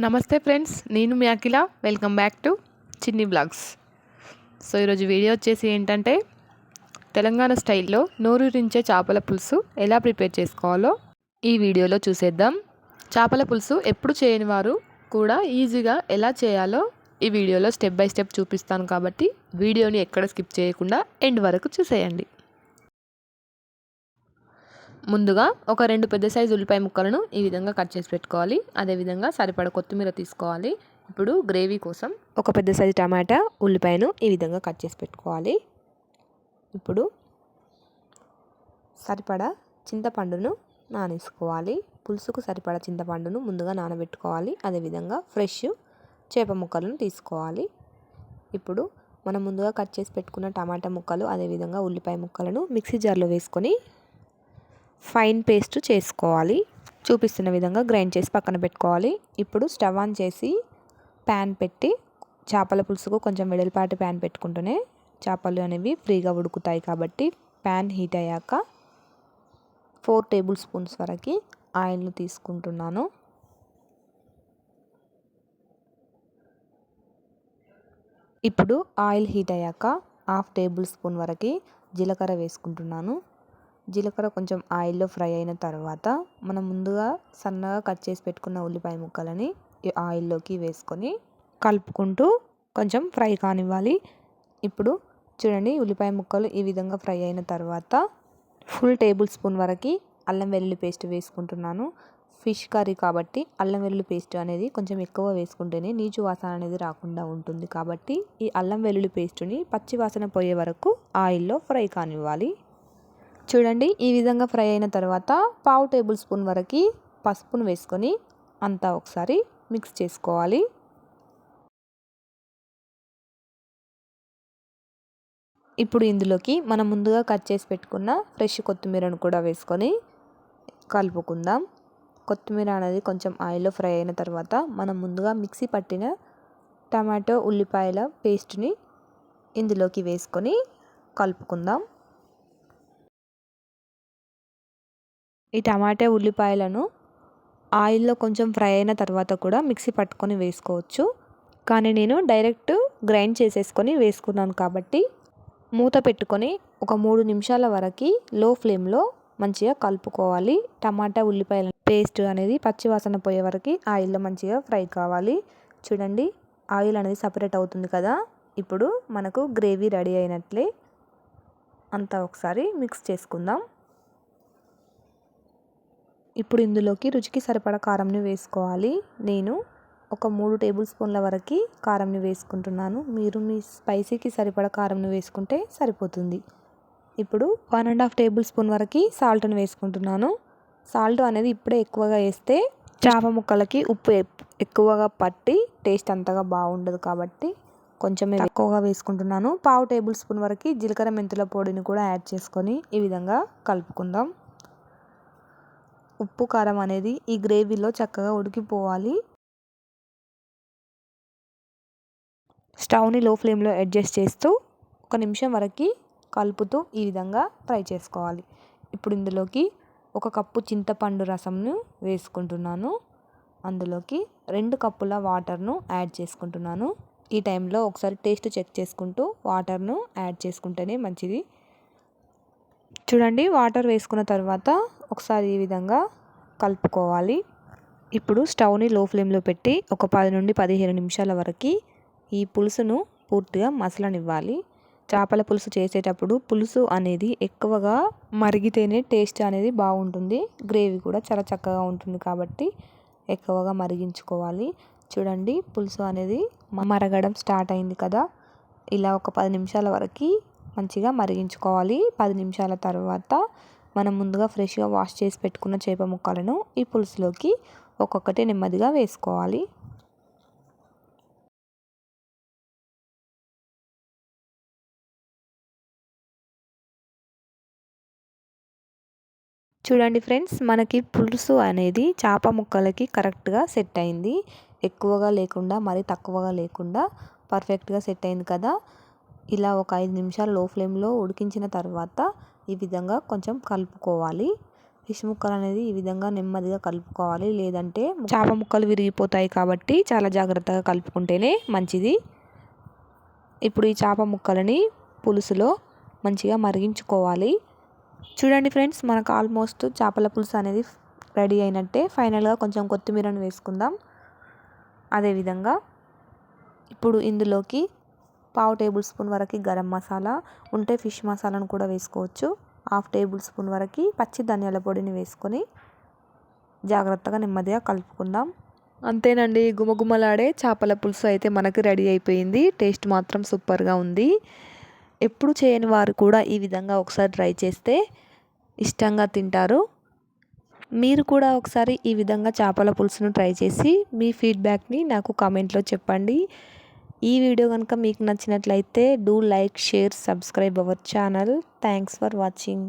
నమస్తే ఫ్రెండ్స్ నేను మీ Akhila. Welcome back to Chinni blogs so ఈరోజు వీడియో వచ్చేసి ఏంటంటే తెలంగాణ స్టైల్లో నోరూరించే చేపల పులుసు ఎలా ప్రిపేర్ చేసుకోవాలో ఈ వీడియోలో చూసేద్దాం. చేపల పులుసు ఎప్పుడు చేయని వారు కూడా ఈజీగా ఎలా చేయాలో ఈ వీడియోలో స్టెప్ బై స్టెప్ చూపిస్తాను కాబట్టి వీడియోని ఎక్కడ స్కిప్ చేయకుండా ఎండ్ వరకు చూసేయండి. ముందుగా ఒక రెండు పెద్ద సైజు ఉల్లిపాయ ముక్కలను ఈ విధంగా కట్ చేసి పెట్టుకోవాలి. అదేవిధంగా సరిపడ కొత్తిమీర తీసుకోవాలి. ఇప్పుడు గ్రేవీ కోసం ఒక పెద్ద సైజు టమాటా ఉల్లిపాయను ఈ విధంగా కట్ చేసి పెట్టుకోవాలి. ఇప్పుడు సరిపడ చింతపండును నానేసుకోవాలి. పులుసుకు సరిపడ చింతపండును ముందుగా నానబెట్టుకోవాలి. అదేవిధంగా ఫ్రెష్ చేప ముక్కలను తీసుకోవాలి. ఇప్పుడు మనం ముందుగా కట్ చేసి పెట్టుకున్న టమాటా ముక్కలు అదేవిధంగా ఉల్లిపాయ ముక్కలను మిక్సీ జార్లో వేసుకొని ఫైన్ పేస్ట్ చేసుకోవాలి. చూపిస్తున్న విధంగా గ్రైండ్ చేసి పక్కన పెట్టుకోవాలి. ఇప్పుడు స్టవ్ ఆన్ చేసి ప్యాన్ పెట్టి చేపల పులుసుకు కొంచెం వెడల్పాటి ప్యాన్ పెట్టుకుంటూనే చేపలు అనేవి ఫ్రీగా ఉడుకుతాయి కాబట్టి ప్యాన్ హీట్ అయ్యాక ఫోర్ టేబుల్ స్పూన్స్ వరకు ఆయిల్ను తీసుకుంటున్నాను. ఇప్పుడు ఆయిల్ హీట్ అయ్యాక హాఫ్ టేబుల్ స్పూన్ వరకు జీలకర్ర వేసుకుంటున్నాను. జీలకర్ర కొంచెం ఆయిల్లో ఫ్రై అయిన తర్వాత మనం ముందుగా సన్నగా కట్ చేసి పెట్టుకున్న ఉల్లిపాయ ముక్కలని ఆయిల్లోకి వేసుకొని కలుపుకుంటూ కొంచెం ఫ్రై కానివ్వాలి. ఇప్పుడు చూడండి ఉల్లిపాయ ముక్కలు ఈ విధంగా ఫ్రై అయిన తర్వాత ఫుల్ టేబుల్ స్పూన్ వరకు అల్లం వెల్లుల్లి పేస్ట్ వేసుకుంటున్నాను. ఫిష్ కర్రీ కాబట్టి అల్లం వెల్లుల్లి పేస్ట్ అనేది కొంచెం ఎక్కువ వేసుకుంటేనే నీచు వాసన అనేది రాకుండా ఉంటుంది. కాబట్టి ఈ అల్లం వెల్లుల్లి పేస్ట్ని పచ్చి వాసన పోయే వరకు ఆయిల్లో ఫ్రై కానివ్వాలి. చూడండి ఈ విధంగా ఫ్రై అయిన తర్వాత పావు టేబుల్ స్పూన్ వరకు పసుపును వేసుకొని అంతా ఒకసారి మిక్స్ చేసుకోవాలి. ఇప్పుడు ఇందులోకి మనం ముందుగా కట్ చేసి పెట్టుకున్న ఫ్రెష్ కొత్తిమీరను కూడా వేసుకొని కలుపుకుందాం. కొత్తిమీర అనేది కొంచెం ఆయిల్లో ఫ్రై అయిన తర్వాత మనం ముందుగా మిక్సీ పట్టిన టమాటో ఉల్లిపాయల పేస్ట్ని ఇందులోకి వేసుకొని కలుపుకుందాం. ఈ టమాటా ఉల్లిపాయలను ఆయిల్లో కొంచెం ఫ్రై అయిన తర్వాత కూడా మిక్సీ పట్టుకొని వేసుకోవచ్చు. కానీ నేను డైరెక్ట్ గ్రైండ్ చేసేసుకొని వేసుకున్నాను కాబట్టి మూత పెట్టుకొని ఒక మూడు నిమిషాల వరకు లో ఫ్లేమ్లో మంచిగా కలుపుకోవాలి. టమాటా ఉల్లిపాయల పేస్ట్ అనేది పచ్చివాసన పోయే వరకు ఆయిల్లో మంచిగా ఫ్రై కావాలి. చూడండి ఆయిల్ అనేది సపరేట్ అవుతుంది కదా? ఇప్పుడు మనకు గ్రేవీ రెడీ అయినట్లే. అంతా ఒకసారి మిక్స్ చేసుకుందాం. ఇప్పుడు ఇందులోకి రుచికి సరిపడ కారంని వేసుకోవాలి. నేను ఒక మూడు టేబుల్ స్పూన్ల వరకు కారంని వేసుకుంటున్నాను. మీరు మీ స్పైసీకి సరిపడ కారంని వేసుకుంటే సరిపోతుంది. ఇప్పుడు one and half tablespoon వరకు సాల్ట్ని వేసుకుంటున్నాను. సాల్ట్ అనేది ఇప్పుడే ఎక్కువగా వేస్తే చేప ముక్కలకి ఉప్పు ఎక్కువగా పట్టి టేస్ట్ అంతగా బాగుండదు కాబట్టి కొంచెం ఎక్కువగా వేసుకుంటున్నాను. పావు టేబుల్ స్పూన్ వరకు జీలకర్ర మెంతుల పొడిని కూడా యాడ్ చేసుకొని ఈ విధంగా కలుపుకుందాం. ఉప్పు కారం అనేది ఈ గ్రేవీలో చక్కగా ఉడికిపోవాలి. స్టవ్ని లో ఫ్లేమ్లో అడ్జస్ట్ చేస్తూ ఒక నిమిషం వరకు కలుపుతూ ఈ విధంగా ఫ్రై చేసుకోవాలి. ఇప్పుడు ఇందులోకి ఒక కప్పు చింతపండు రసంను వేసుకుంటున్నాను. అందులోకి రెండు కప్పుల వాటర్ను యాడ్ చేసుకుంటున్నాను. ఈ టైంలో ఒకసారి టేస్ట్ చెక్ చేసుకుంటూ వాటర్ను యాడ్ చేసుకుంటేనే మంచిది. చూడండి వాటర్ వేసుకున్న తర్వాత ఒకసారి ఈ విధంగా కలుపుకోవాలి. ఇప్పుడు స్టవ్ని లో ఫ్లేమ్లో పెట్టి ఒక పది నుండి పదిహేను నిమిషాల వరకు ఈ పులుసును పూర్తిగా మసలనివ్వాలి. చేపల పులుసు చేసేటప్పుడు పులుసు అనేది ఎక్కువగా మరిగితేనే టేస్ట్ అనేది బాగుంటుంది. గ్రేవీ కూడా చాలా చక్కగా ఉంటుంది కాబట్టి ఎక్కువగా మరిగించుకోవాలి. చూడండి పులుసు అనేది మరగడం స్టార్ట్ అయింది కదా. ఇలా ఒక పది నిమిషాల వరకు మంచిగా మరిగించుకోవాలి. పది నిమిషాల తర్వాత మనం ముందుగా ఫ్రెష్గా వాష్ చేసి పెట్టుకున్న చేప ముక్కలను ఈ పులుసులోకి ఒక్కొక్కటి నెమ్మదిగా వేసుకోవాలి. చూడండి ఫ్రెండ్స్ మనకి పులుసు అనేది చేప ముక్కలకి కరెక్ట్గా సెట్ అయింది. ఎక్కువగా లేకుండా మరీ తక్కువగా లేకుండా పర్ఫెక్ట్గా సెట్ అయింది కదా. ఇలా ఒక ఐదు నిమిషాలు లో ఫ్లేమ్లో ఉడికించిన తర్వాత ఈ విధంగా కొంచెం కలుపుకోవాలి. ఫిష్ ముక్కలు అనేది ఈ విధంగా నెమ్మదిగా కలుపుకోవాలి. లేదంటే చేప ముక్కలు విరిగిపోతాయి కాబట్టి చాలా జాగ్రత్తగా కలుపుకుంటేనే మంచిది. ఇప్పుడు ఈ చేప ముక్కలని పులుసులో మంచిగా మరిగించుకోవాలి. చూడండి ఫ్రెండ్స్ మనకు ఆల్మోస్ట్ చేపల పులుసు అనేది రెడీ అయినట్టే. ఫైనల్గా కొంచెం కొత్తిమీరను వేసుకుందాం. అదేవిధంగా ఇప్పుడు ఇందులోకి పావు టేబుల్ స్పూన్ వరకు గరం మసాలా ఉంటే ఫిష్ మసాలాను కూడా వేసుకోవచ్చు. హాఫ్ టేబుల్ స్పూన్ వరకు పచ్చి ధనియాల పొడిని వేసుకొని జాగ్రత్తగా నెమ్మదిగా కలుపుకుందాం. అంతేనండి గుమగుమలాడే చేపల పులుసు అయితే మనకి రెడీ అయిపోయింది. టేస్ట్ మాత్రం సూపర్గా ఉంది. ఎప్పుడు చేయని వారు కూడా ఈ విధంగా ఒకసారి ట్రై చేస్తే ఇష్టంగా తింటారు. మీరు కూడా ఒకసారి ఈ విధంగా చేపల పులుసును ట్రై చేసి మీ ఫీడ్బ్యాక్ని నాకు కామెంట్లో చెప్పండి. ఈ వీడియో కనుక మీకు నచ్చినట్లయితే do like share subscribe our channel thanks for watching